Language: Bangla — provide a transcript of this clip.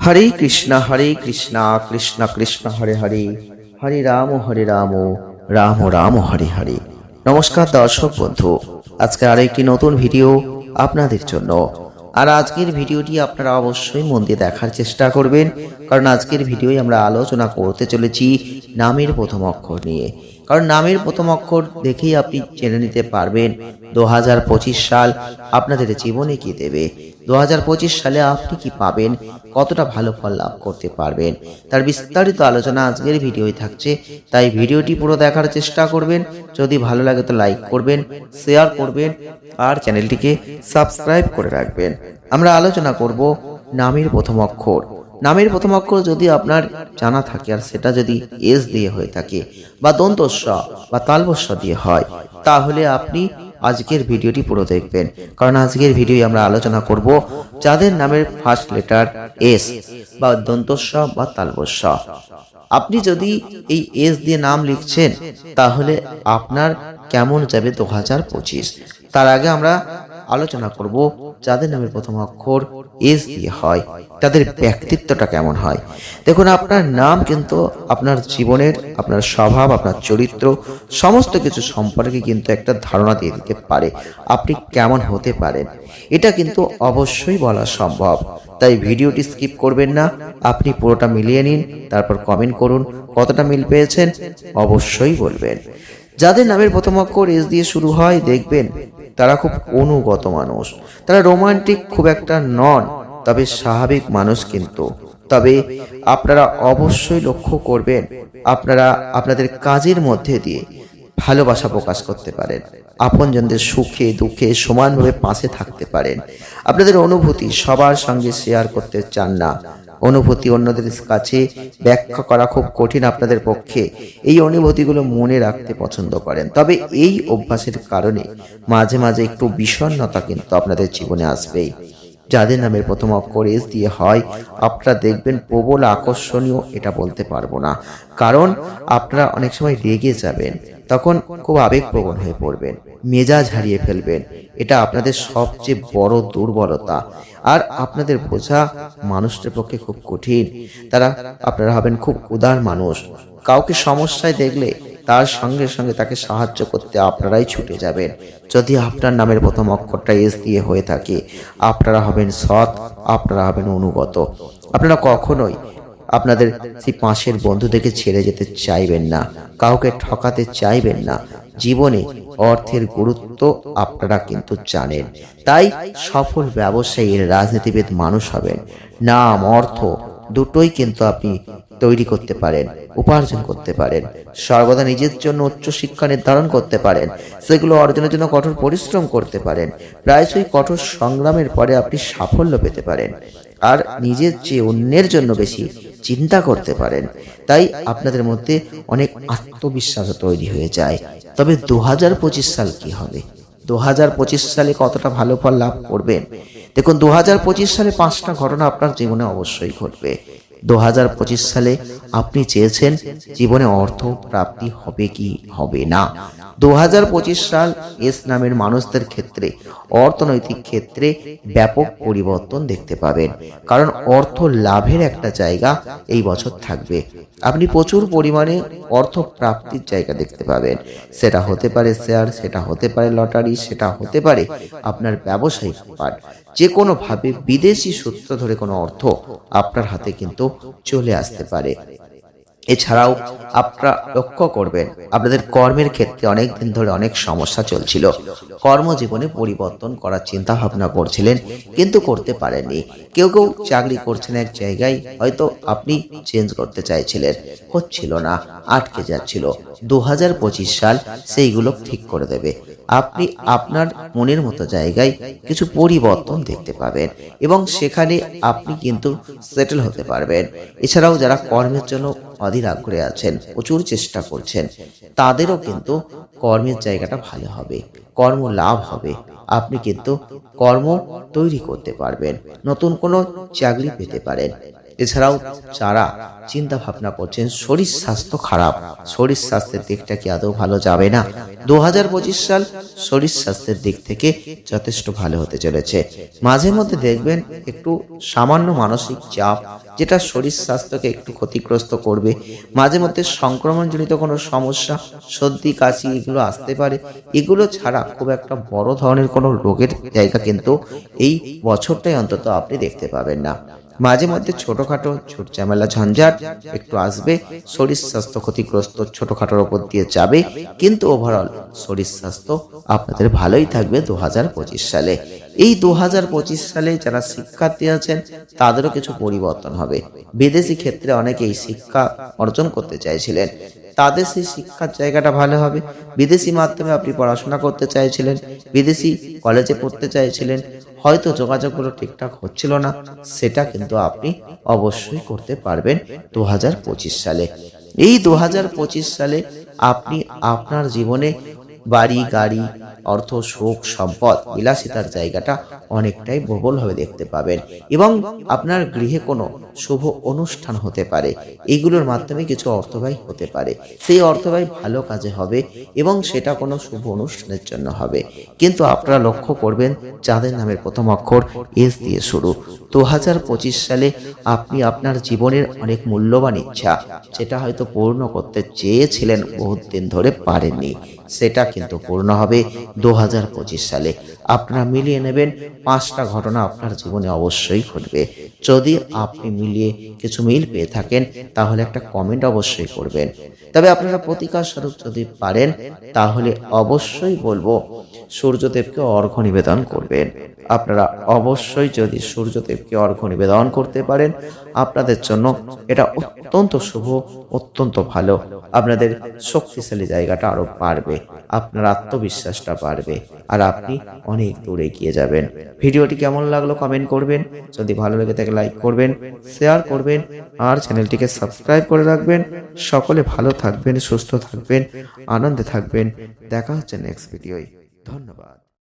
হরে কৃষ্ণ হরে কৃষ্ণ কৃষ্ণ কৃষ্ণ, হরে হরে। হরে রাম হরে রাম রাম রাম, হরে হরে। নমস্কার দর্শক বন্ধু, আজকে আরও একটি নতুন ভিডিও আপনাদের জন্য। আর আজকের ভিডিওটি আপনারা অবশ্যই মন দিয়ে দেখার চেষ্টা করবেন, কারণ আজকের ভিডিওই আমরা আলোচনা করতে চলেছি নামের প্রথম অক্ষর নিয়ে। কারণ নামের প্রথম অক্ষর দেখেই আপনি জেনে নিতে পারবেন দু হাজার পঁচিশ সাল আপনাদের জীবনে কি দেবে। দু হাজার পঁচিশ সালে আপনি কি পাবেন, কতটা ভালো ফল লাভ করতে পারবেন, তার বিস্তারিত আলোচনা আজকের ভিডিওয় থাকছে। তাই ভিডিওটি পুরো দেখার চেষ্টা করবেন, যদি ভালো লাগে তো লাইক করবেন, শেয়ার করবেন, আর চ্যানেলটিকে সাবস্ক্রাইব করে রাখবেন। আমরা আলোচনা করব নামের প্রথম অক্ষর। নামের প্রথম অক্ষর যদি আপনার জানা থাকে আর সেটা যদি এস দিয়ে হয়ে থাকে বা দন্তস্ব বা তালবস্ব দিয়ে হয়, তাহলে আপনি আজকের ভিডিওটি পুরো দেখবেন। কারণ আজকের ভিডিও আমরা আলোচনা করব যাদের নামের ফার্স্ট লেটার এস বা দন্তস্ব বা তালবস্ব। আপনি যদি এই এস দিয়ে নাম লিখছেন, তাহলে আপনার কেমন যাবে দু হাজার পঁচিশ? তার আগে আমরা আলোচনা করব যাদের নামের প্রথম অক্ষর এস দিয়ে হয়, তাদের ব্যক্তিত্বটা কেমন হয়? দেখুন, আপনার নাম কিন্তু আপনার জীবনের, আপনার স্বভাব, আপনার চরিত্র, সমস্ত কিছু সম্পর্কে কিন্তু একটা ধারণা দিয়ে দিতে পারে। আপনি কেমন হতে পারেন? এটা কিন্তু অবশ্যই বলা সম্ভব। তাই ভিডিওটি স্কিপ করবেন না। আপনি পুরোটা মিলিয়ে নিন, তারপর কমেন্ট করুন, কতটা মিল পেয়েছেন? অবশ্যই বলবেন। যাদের নামের প্রথম অক্ষর এস দিয়ে শুরু হয়, দেখবেন তারা খুব অনুগত মানুষ। তারা রোমান্টিক খুব একটা নন, তবে স্বাভাবিক মানুষ কিন্তু। তবে আপনারা অবশ্যই লক্ষ্য করবেন, আপনারা আপনাদের কাজের মধ্যে দিয়ে ভালোবাসা প্রকাশ করতে পারেন। আপনজনদের সুখে, দুঃখে সমানভাবে পাশে থাকতে পারেন। আপনাদের অনুভূতি সবার সঙ্গে শেয়ার করতে চান না। অনুভূতি অন্যদের কাছে ব্যাখ্যা করা খুব কঠিন আপনাদের পক্ষে। এই অনুভূতিগুলো মনে রাখতে পছন্দ করেন। তবে এই অভ্যাসের কারণে মাঝে মাঝে একটু বিষণ্ণতা কিন্তু আপনাদের জীবনে আসবেই। যাদের নামের প্রথম অক্ষর এস দিয়ে হয়, আপনারা দেখবেন প্রবল আকর্ষণীয় এটা বলতে পারব না। কারণ আপনারা অনেক সময় রেগে যাবেন, তখন খুব আবেগপ্রবণ হয়ে পড়বেন। মেজাজ হারিয়ে ফেলবেন। এটা আপনাদের সবচেয়ে বড় দুর্বলতা। আর আপনাদের বোঝা মানুষদের পক্ষে খুব কঠিন। তারা আপনারা হবেন খুব উদার মানুষ। কাউকে সমস্যায় দেখলে তার সঙ্গে সঙ্গে তাকে সাহায্য করতে আপনারাই ছুটে যাবেন। যদি আপনার নামের প্রথম অক্ষরটা এস দিয়ে হয়ে থাকে, আপনারা হবেন সৎ, আপনারা হবেন অনুগত। আপনারা কখনোই আপনাদের সেই পাশের বন্ধুদেরকে ছেড়ে যেতে চাইবেন না। কাউকে ঠকাতে চাইবেন না। জীবনে অর্থের গুরুত্ব আপনারা কিন্তু জানেন। তাই সফল ব্যবসায়ী রাজনীতিবিদ মানুষ হবেন। নাম, অর্থ দুটোই কিন্তু আপনি তৈরি করতে পারেন, উপার্জন করতে পারেন, সর্বদা নিজের জন্য উচ্চ শিক্ষা নির্ধারণ করতে পারেন, সেগুলো অর্জনের জন্য কঠোর পরিশ্রম করতে পারেন, প্রায়শই কঠোর সংগ্রামের পরে আপনি সাফল্য পেতে পারেন। আর নিজের চেয়ে অন্যের জন্য বেশি চিন্তা করতে পারেন। তাই আপনাদের মধ্যে অনেক আত্মবিশ্বাস তৈরি হয়ে যায়। তবে দু হাজার পঁচিশ সাল কি হবে? দু হাজার পঁচিশ সালে কতটা ভালো ফল লাভ করবেন? দেখুন দু হাজার পঁচিশ সালে পাঁচটা ঘটনা আপনার জীবনে অবশ্যই ঘটবে। দু হাজার পঁচিশ সালে আপনি চেয়েছেন জীবনে অর্থ প্রাপ্তি হবে কি হবে না। দু হাজার পঁচিশ সাল এস নামের মানুষদের ক্ষেত্রে, অর্থনৈতিক ক্ষেত্রে ব্যাপক পরিবর্তন দেখতে পাবেন। কারণ অর্থ লাভের একটা জায়গা এই বছর থাকবে। আপনি প্রচুর পরিমাণে অর্থ প্রাপ্তির জায়গা দেখতে পাবেন। সেটা হতে পারে শেয়ার, সেটা হতে পারে লটারি, সেটা হতে পারে আপনার ব্যবসায়িক পার্ট যে কোনোভাবে বিদেশি সূত্র ধরে কোনো অর্থ আপনার হাতে কিন্তু চলে আসতে পারে। এছাড়াও আপনারা লক্ষ্য করবেন, আপনাদের কর্মের ক্ষেত্রে অনেক দিন ধরে অনেক সমস্যা চলছিল। কর্মজীবনে পরিবর্তন করার চিন্তা ভাবনা করছিলেন, কিন্তু করতে পারেননি। কেউ কেউ চাকরি করছেন এক জায়গায়, হয়তো আপনি চেঞ্জ করতে চাইছিলেন। হচ্ছিল না, আটকে যাচ্ছিল। দু হাজার পঁচিশ সাল সেইগুলো ঠিক করে দেবে। আপনি আপনার মনের মতো জায়গায় কিছু পরিবর্তন দেখতে পাবেন এবং সেখানে আপনি কিন্তু সেটেল হতে পারবেন। এছাড়াও যারা কর্মের জন্য অধীর আগ্রহে আছেন, প্রচুর চেষ্টা করছেন, তাদেরও কিন্তু কর্মের জায়গাটা ভালো হবে, কর্ম লাভ হবে। আপনি কিন্তু কর্ম তৈরি করতে পারবেন, নতুন কোনো চাকরি পেতে পারেন। এছাড়াও যারা চিন্তা ভাবনা করছেন, শরীর স্বাস্থ্য খারাপ, শরীর স্বাস্থ্যের দিকটা কি আদৌ ভালো যাবে না? দু পঁচিশ সাল শরীর স্বাস্থ্যের দিক থেকে যথেষ্ট ভালো হতে চলেছে। মাঝে মধ্যে দেখবেন একটু সামান্য মানসিক চাপ, যেটা শরীর স্বাস্থ্যকে একটু ক্ষতিগ্রস্ত করবে। মাঝে মধ্যে সংক্রমণজনিত কোনো সমস্যা, সর্দি, কাশি এগুলো আসতে পারে। এগুলো ছাড়া খুব একটা বড় ধরনের কোনো রোগের জায়গা কিন্তু এই বছরটাই অন্তত আপনি দেখতে পাবেন না। মাঝে মধ্যে ছোটখাটো ছোট ঝামেলা ঝঞ্ঝাট, একটু আসবে, শরীর স্বাস্থ্য ক্ষতিগ্রস্ত ছোটখাটোর ওপর দিয়ে যাবে, কিন্তু ওভারঅল শরীর স্বাস্থ্য আপনাদের ভালোই থাকবে দু হাজার পঁচিশ সালে। এই দু হাজার পঁচিশ সালে যারা শিক্ষার্থী আছেন, তাদেরও কিছু পরিবর্তন হবে। বিদেশি ক্ষেত্রে অনেকেই শিক্ষা অর্জন করতে চাইছিলেন। তাদের সেই শিক্ষার জায়গাটা ভালো হবে। বিদেশি মাধ্যমে আপনি পড়াশোনা করতে চাইছিলেন, বিদেশি কলেজে পড়তে চাইছিলেন হয়তো যোগাযোগগুলো ঠিকঠাক হচ্ছিল না, সেটা কিন্তু আপনি অবশ্যই করতে পারবেন দু হাজার পঁচিশ সালে। এই দু হাজার পঁচিশ সালে আপনি আপনার জীবনে বাড়ি, গাড়ি, অর্থ, সুখ, সম্পদ বিলাসিতার জায়গাটা অনেকটাই প্রবলভাবে দেখতে পাবেন। এবং আপনার গৃহে কোনো শুভ অনুষ্ঠান হতে পারে। এইগুলোর মাধ্যমে কিছু অর্থব্যয় হতে পারে। সেই অর্থব্যয় ভালো কাজে হবে এবং সেটা কোনো শুভ অনুষ্ঠানের জন্য হবে। কিন্তু আপনারা লক্ষ্য করবেন যাদের নামের প্রথম অক্ষর এস দিয়ে শুরু। দু হাজার পঁচিশ সালে আপনি আপনার জীবনের অনেক মূল্যবান ইচ্ছা যেটা হয়তো পূর্ণ করতে চেয়েছিলেন বহুত দিন ধরে পারেননি। সেটা কিন্তু পূর্ণ হবে দু হাজার পঁচিশ সালে। আপনারা মিলিয়ে নেবেন, পাঁচটা ঘটনা আপনার জীবনে অবশ্যই ঘটবে। যদি আপনি মিলিয়ে কিছু মিল পেয়ে থাকেন, তাহলে একটা কমেন্ট অবশ্যই করবেন। তবে আপনারা প্রতিকার স্বরূপ যদি পারেন, তাহলে অবশ্যই বলব, সূর্যদেবকে অর্ঘ্য নিবেদন করবেন। আপনারা অবশ্যই যদি সূর্যদেবকে অর্ঘ্য নিবেদন করতে পারেন, আপনাদের জন্য এটা অত্যন্ত শুভ, অত্যন্ত ভালো। আপনাদের শক্তিশালী জায়গাটা আরও বাড়বে, আপনার আত্মবিশ্বাসটা বাড়বে, আর আপনি অনেক দূরে এগিয়ে যাবেন। ভিডিওটি কেমন লাগল কমেন্ট করবেন, যদি ভালো লেগে থাকে লাইক করবেন, শেয়ার করবেন, আর চ্যানেলটিকে সাবস্ক্রাইব করে রাখবেন। সকলে ভালো থাকবেন, সুস্থ থাকবেন, আনন্দে থাকবেন। দেখা হচ্ছে নেক্সট ভিডিওয় ধন্যবাদ।